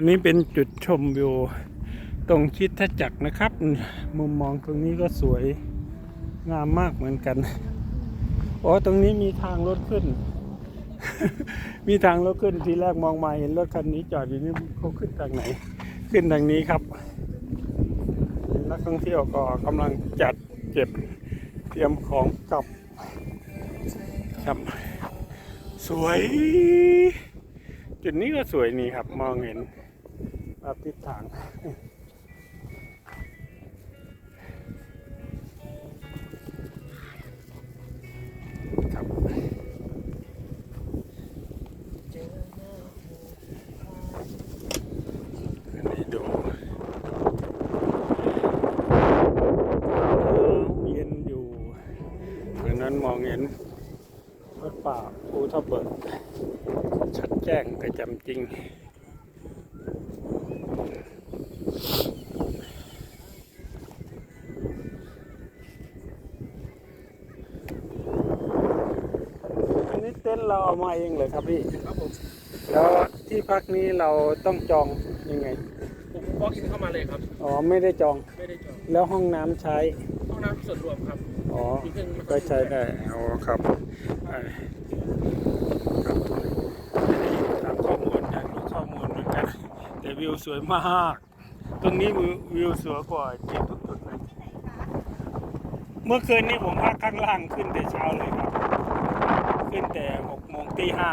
อันนี้เป็นจุดชมวิวตรงคิดทจักรนะครับ มุมมองตรงนี้ก็สวยงามมากเหมือนกันอ๋อตรงนี้มีทางรถขึ้น มีทางรถขึ้นทีแรกมองมาเห็นรถคันนี้จอดอยู่นี่เขาขึ้นทางไหน ขึ้นทางนี้ครับนักท่องเที่ยวก็กำลังจัดเก็บเตรียมของกลับครับ สวย จุดนี้ก็สวยนี่ครับ มองเห็น ครับทิศทางครับอันนี้ดูเย็นอยู่เพราะนั้นมองเห็นวัดป่าภูทับเบิกชัดแจ้งกระจำจริง อันนี้เต็นท์เราเอามาเองเลยครับพี่ครับผมแล้วที่พักนี้เราต้องจองยังไงผมบล็อกอินเข้ามาเลยครับ อ๋อไม่ได้จอง ไม่ได้จอง แล้วห้องน้ำใช้ ห้องน้ำส่วนรวมครับ อ๋อมีเครื่องก็ใช้ได้อ๋อครับอ่าครับตามข้อมูลอยากรู้ข้อมูลเหมือนกัน แต่วิวสวยมาก ตรงนี้วิววิวสวยกว่าเจ็ดทุกจุดเลยเมื่อคืนนี้ผมพักข้างล่างขึ้นแต่เช้าเลยครับ ขึ้นแต่หกโมงตีห้า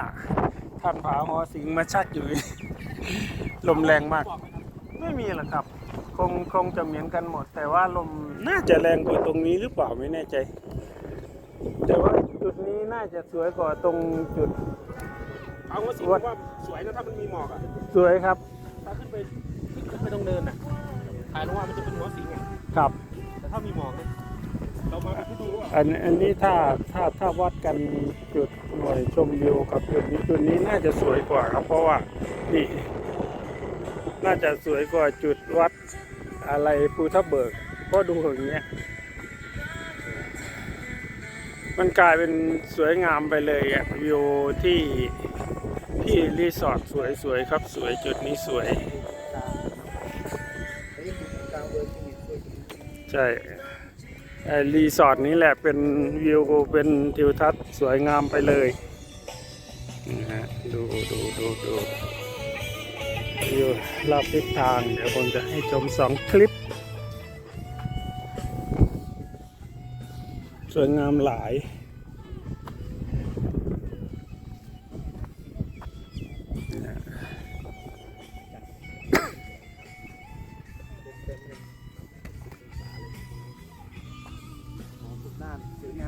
ท่านผาหอสิงห์มาชักอยู่ ลมแรงมาก ไม่มีหรอกครับ คงคงจะเหมือนกันหมด แต่ว่าลมน่าจะแรงกว่าตรงนี้หรือเปล่าไม่แน่ใจ แต่ว่าจุดนี้น่าจะสวยกว่าตรงจุดเอาว่าสิว่าสวยนะถ้ามันมีหมอกอะสวยครับถ้าขึ้นไปขึ้นไปตรงเนินอะถ่ายลงมามันจะเป็นหัวสิงไงครับ แต่ถ้ามีหมอกเนี่ย อันอันนี้ถ้าถ้าถ้าวัดกันจุดหน่วยชมวิวกับจุดนี้จุดนี้น่าจะสวยกว่าครับ เพราะว่านี่น่าจะสวยกว่าจุดวัดอะไรภูทับเบิกเพราะดูอย่างเงี้ยมันกลายเป็นสวยงามไปเลยอะวิวที่ที่รีสอร์ทสวยๆครับสวยจุดนี้สวย ใช่ รีสอร์ทนี้แหละเป็นวิวเป็นทิวทัศน์สวยงามไปเลยนะฮะดูดูดูดูวิวรอบทิศทาง เดี๋ยวผมจะให้ชมสองคลิป สวยงามหลาย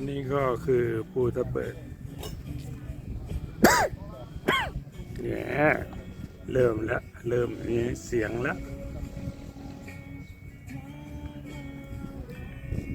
นนี้ก็คือปูตะเปิดเนี่ยเริ่มแล้ว เริ่มมีเสียงแล้ว